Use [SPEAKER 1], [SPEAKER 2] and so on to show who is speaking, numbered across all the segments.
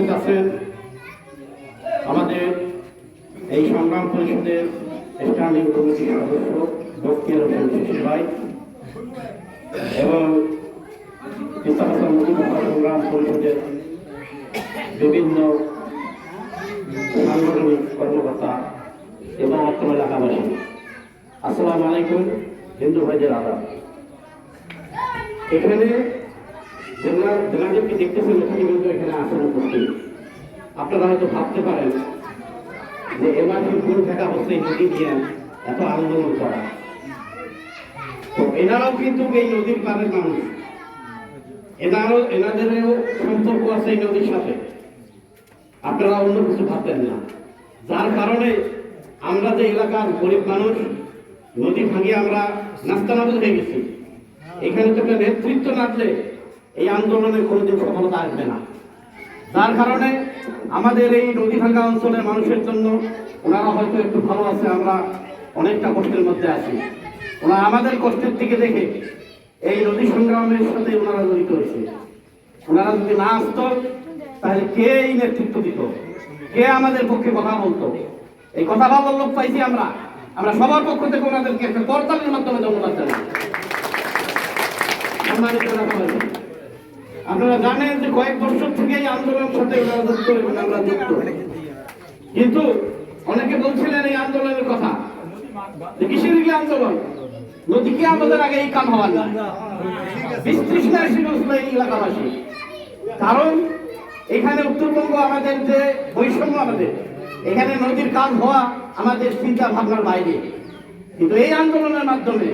[SPEAKER 1] উপস্থিত আছেন আমাদের এই সংগ্রাম পরিষদের স্ট্যান্ডিং কমিটির সদস্য বক্তিয়ার হোসেন শিশির এবং ইস্তাহাসান সংগ্রাম পরিষদের বিভিন্ন সাংগঠনিক কর্মকর্তা এবং অত্র এলাকাবাসী। আসসালামু আলাইকুম, হিন্দু ভাইদের আদাব। এখানে যেগুলা যেনাদেরকে দেখতেছেন ওখানে কিন্তু এখানে আসেন উপস্থিত। আপনারা হয়তো ভাবতে পারেন যে এবার ফুল থাকা অবস্থায় নদী নিয়ে এত আন্দোলন করা। তো এনারাও কিন্তু এই নদীর পাড়ের মানুষ। এনারও এনাদেরও সম্পর্ক আছে এই নদীর সাথে। আপনারা অন্য কিছু ভাবতেন না। যার কারণে আমরা যে এলাকার গরিব মানুষ, নদী ভাঙিয়ে আমরা নাস্তানাবুদ হয়ে গেছি। এখানে তো একটা নেতৃত্ব না এই আন্দোলনে কোনোদিন সফলতা আসবে না। যার কারণে আমাদের এই নদী ভাঙ্গা অঞ্চলের মানুষের জন্য ওনারা হয়তো একটু ভালো আছে, আমরা অনেকটা কষ্টের মধ্যে আছি। ওনারা আমাদের কষ্টের দিকে দেখে এই নদী সংগ্রামের সাথে ওনারা জড়িত হয়েছে। ওনারা যদি না আসতো, তাহলে কে এই নেতৃত্ব দিত? কে আমাদের পক্ষে কথা বলতো? এই কথা বলার লোক পাইছি আমরা। আমরা সবার পক্ষ থেকে ওনাদেরকে একটা করতালের মাধ্যমে ধন্যবাদ জানাই। সম্মানিত আপনারা জানেন যে কয়েক বছর থেকে এই আন্দোলনের সাথে যুক্ত এবং আমরা যুক্ত। কিন্তু অনেকে বলছিলেন এই আন্দোলনের কথা। কিসের আন্দোলন? নদী কি আমাদের আগে এই কাম হওয়ার না বিস্তৃষ্ণা ছিল এই এলাকাবাসী। কারণ এখানে উত্তরবঙ্গ আমাদের যে বৈষম্য আমাদের, এখানে নদীর কাজ হওয়া আমাদের চিন্তা ভাবনার বাইরে। কিন্তু এই আন্দোলনের মাধ্যমে,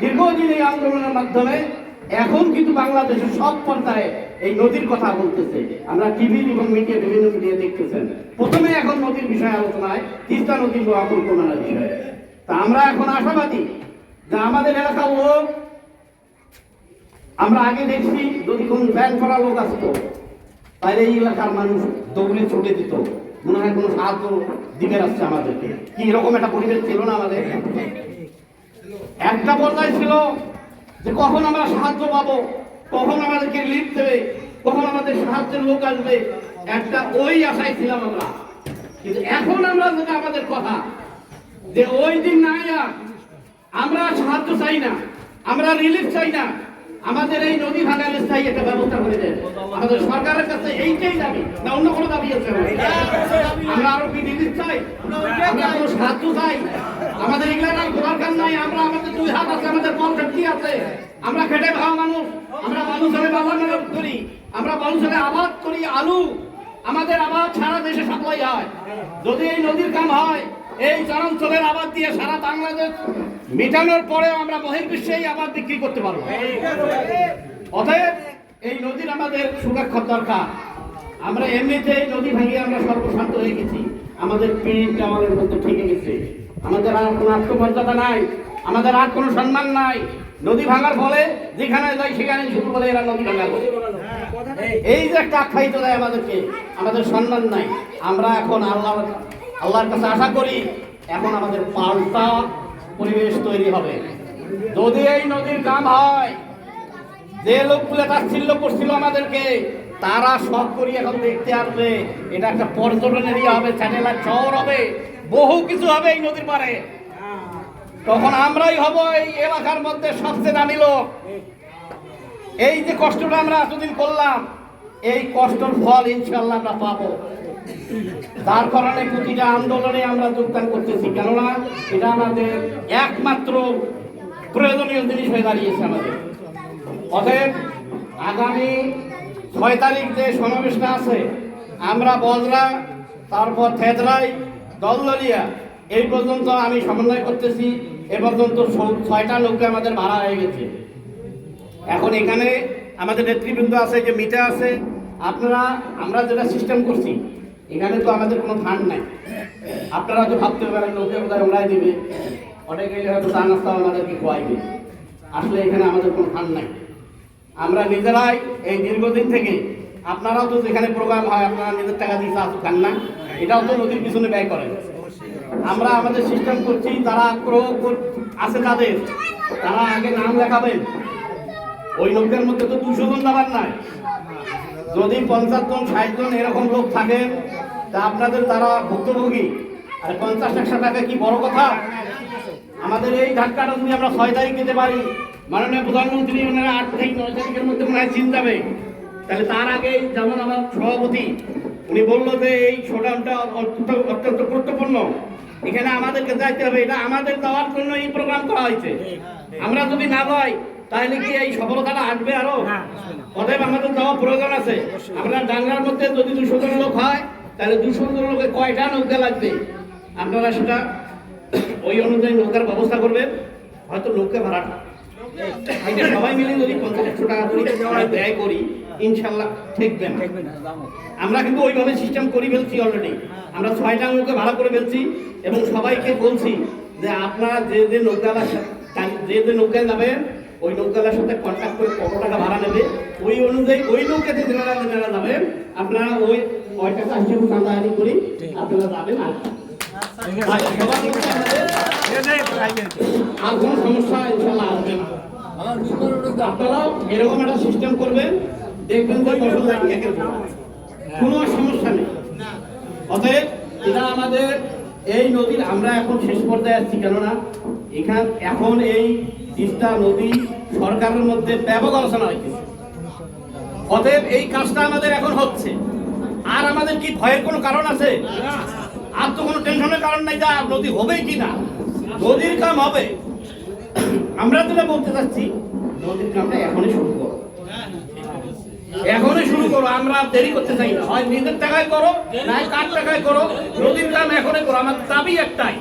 [SPEAKER 1] দীর্ঘদিন এই আন্দোলনের মাধ্যমে এখন কিন্তু বাংলাদেশের সব পর্যায়ে এই নদীর কথা বলতেছে। আমরা টিভি এবং মিডিয়া বিভিন্ন মিডিয়া দেখতেছেন। প্রথমে এখন নদীর বিষয়ে আলোচনায় তিস্তা নদীর পরিকল্পনার বিষয়ে। তা আমরা এখন আশাবাদী যে আমাদের এলাকার লোক, আমরা আগে দেখছি যদি কোন ব্যান করা লোক আসতো, তাহলে এই এলাকার মানুষ দৌড়ে ছুটে দিত। মনে হয় কোনো সাহায্য দিবে আসছে আমাদেরকে। কি এরকম একটা পরিবেশ ছিল না আমাদের? একটা পর্যায়ে ছিল যে কখন আমরা সাহায্য পাবো, কখন আমাদেরকে লিফট দেবে, কখন আমাদের সাহায্যের লোক আসবে, একটা ওই আশায় ছিলাম আমরা। কিন্তু এখন আমরা যেটা আমাদের কথা, যে ওই দিন না আয়া আমরা সাহায্য চাই না, আমরা রিলিফ চাই না, আমাদের এই নদী ভাঙার স্থায়ী একটা ব্যবস্থা করে দেন। আমাদের সরকারের কাছে এইটাই দাবি, না অন্য কোনো দাবি আছে? আমরা আরও রিলিফ চাই? আমরা সাহায্য চাই? আমাদের এগুলো দরকার নাই আমরা আমাদের দুই হাত আছে আমাদের পল শক্তি আছে। আমরা খেটে খাওয়া মানুষ, আমরা মানুষের বাজার মেলাপ করি আমরা মানুষের আবাদ করি আলু। আমাদের আবাদ সারা দেশে সাপ্লাই হয়। যদি এই নদীর কাম হয়, এই চরাঞ্চলের আবাদ দিয়ে সারা বাংলাদেশ মেটানোর পরেও আমরা বহির্বিশ্বে এই আবাদ বিক্রি করতে পারব। অতএব এই নদীর আমাদের সুরক্ষার দরকার। আমরা এমনিতে এই নদী ভাঙিয়ে আমরা সর্বশান্ত হয়ে গেছি। আমাদের পেন্ট আমাদের মধ্যে ঠেকে গেছে। আমাদের আর কোনো আত্মমর্যাদা নাই। আমাদের আর কোনো সম্মান নাই। নদী ভাঙার ফলে যেখানে যাই সেখানে শুরু করে এরা নদী ভাঙা করে। এই যে একটা আখ্যায়িত দেয় আমাদেরকে, আমাদের সম্মান নাই। আমরা এখন আল্লাহ আল্লাহর কাছে আশা করি, এখন আমাদের পাল্টা পরিবেশ তৈরি হবে। যদি এই নদীর কাম হয়, যে লোকগুলো তাচ্ছিল্য করছিল আমাদেরকে, তারা সব করি এখন দেখতে আসবে, এটা একটা পর্যটন এরিয়া হবে স্যাটেলাইট শহর হবে, বহু কিছু হবে এই নদীর পারে তখন আমরাই হব এই এলাকার মধ্যে সবচেয়ে দামি লোক। এই যে কষ্টটা আমরা এতদিন করলাম, এই কষ্টর ফল ইনশাল্লাহ আমরা পাবো। তার কারণে প্রতিটা আন্দোলনে আমরা যোগদান করতেছি, কেননা এটা আমাদের একমাত্র প্রয়োজনীয় জিনিস হয়ে দাঁড়িয়েছে আমাদের। অতএব আগামী ছয় তারিখ যে সমাবেশটা আছে, আমরা বজরা তারপর থেদরাই, দলদলিয়া এই পর্যন্ত আমি সমন্বয় করতেছি, এ পর্যন্ত ছয়টা নৌকা আমাদের ভাড়া হয়ে গেছে। এখন এখানে আমাদের নেতৃবৃন্দ আছে, যে মিটা আছে, আপনারা, আমরা যেটা সিস্টেম করছি, এখানে তো আমাদের কোনো ফান্ড নাই। আপনারা তো ভাবতে পারেন, লোকে কোথায় ওড়াই দিবে? অনেকে হয়তো চা নাস্তা আমাদেরকে খোয়াইবে। আসলে এখানে আমাদের কোনো ফান্ড নাই। আমরা নিজেরাই এই দীর্ঘদিন থেকে, আপনারাও তো যেখানে প্রোগ্রাম হয়, আপনারা নিজের টাকা দিয়ে চা খান না। এটাও তো নদীর পিছনে ব্যয় করেন। আমরা আমাদের সিস্টেম করছি তারা আগ্রহ আছে তাদের। তারা আগে নাম লেখাবেন ওই লোকদের মধ্যে তো দুশো জন দাবার নাই। যদি পঞ্চাশ জন, ষাট জন এরকম লোক থাকে, তা আপনাদের তারা ভুক্তভোগী। আর পঞ্চাশ, একশো টাকা কি বড় কথা? আমাদের এই ধাক্কাটা যদি আমরা ছয় তারিখ দিতে পারি, মাননীয় প্রধানমন্ত্রী ওনারা আট থেকে নয় তারিখের মধ্যে মনে হয় চিন্তা যাবে তাহলে তার আগে যেমন আমার সভাপতি, উনি বলল যে এই শোডাউনটা অত্যন্ত অত্যন্ত গুরুত্বপূর্ণ। এখানে আমাদেরকে যাইতে হবে। এটা আমাদের দেওয়ার জন্য এই প্রোগ্রাম করা হয়েছে। আমরা যদি না যাই তাহলে কি এই সফলতাটা আসবে আরও? অতএব আমাদের দেওয়া প্রয়োজন আছে। আমরা ডাঙ্গার মধ্যে যদি দুশো জন লোক হয় তাহলে দুশো জন লোকের কয়টা নৌকা লাগবে? আপনারা সেটা ওই অনুযায়ী নৌকার ব্যবস্থা করবেন। হয়তো নৌকা ভাড়াটা সবাই মিলে যদি পঞ্চাশ একশো টাকা করে ব্যয় করি ইনশাল্লাহ ঠেকবে না। আমরা কিন্তু ওইভাবে সিস্টেম করে ফেলছি অলরেডি আমরা ছয়টা নৌকা ভাড়া করে ফেলছি এবং সবাইকে বলছি যে আপনারা যে যে নৌকালার যে যে নৌকায় যাবেন ওই নৌকালার সাথে কন্ট্যাক্ট করে কত টাকা ভাড়া নেবে ওই অনুযায়ী ওই নৌকাতে যারা যারা যাবেন আপনারা ওই ওই টাকা হিসেবে চাঁদাহানি করি আপনারা যাবেন আর আর কোনো সমস্যা ইনশাল্লাহ আসবে না। আপনারাও এরকম একটা সিস্টেম করবেন দেখবেন যে ফসল লাগে একের পর কোনো সমস্যা নেই। অতএব এটা আমাদের এই নদীর, আমরা এখন শেষ পর্যায়ে আসছি কেননা এখান, এখন এই তিস্তা নদী সরকারের মধ্যে ব্যাপক আলোচনা হয়েছে অতএব এই কাজটা আমাদের এখন হচ্ছে। আর আমাদের কি ভয়ের কোনো কারণ আছে? আর তো কোনো টেনশনের কারণ নাই যা নদী হবেই কি না। নদীর কাম হবে। আমরা যেটা বলতে চাচ্ছি, নদীর কামটা এখনই শুরু করো। এখনই শুরু করো, আমরা দেরি করতে চাই না। হয় নিজের টাকায় করো না কার টাকায় করো নদীর কাম এখনই করো। আমার দাবি একটাই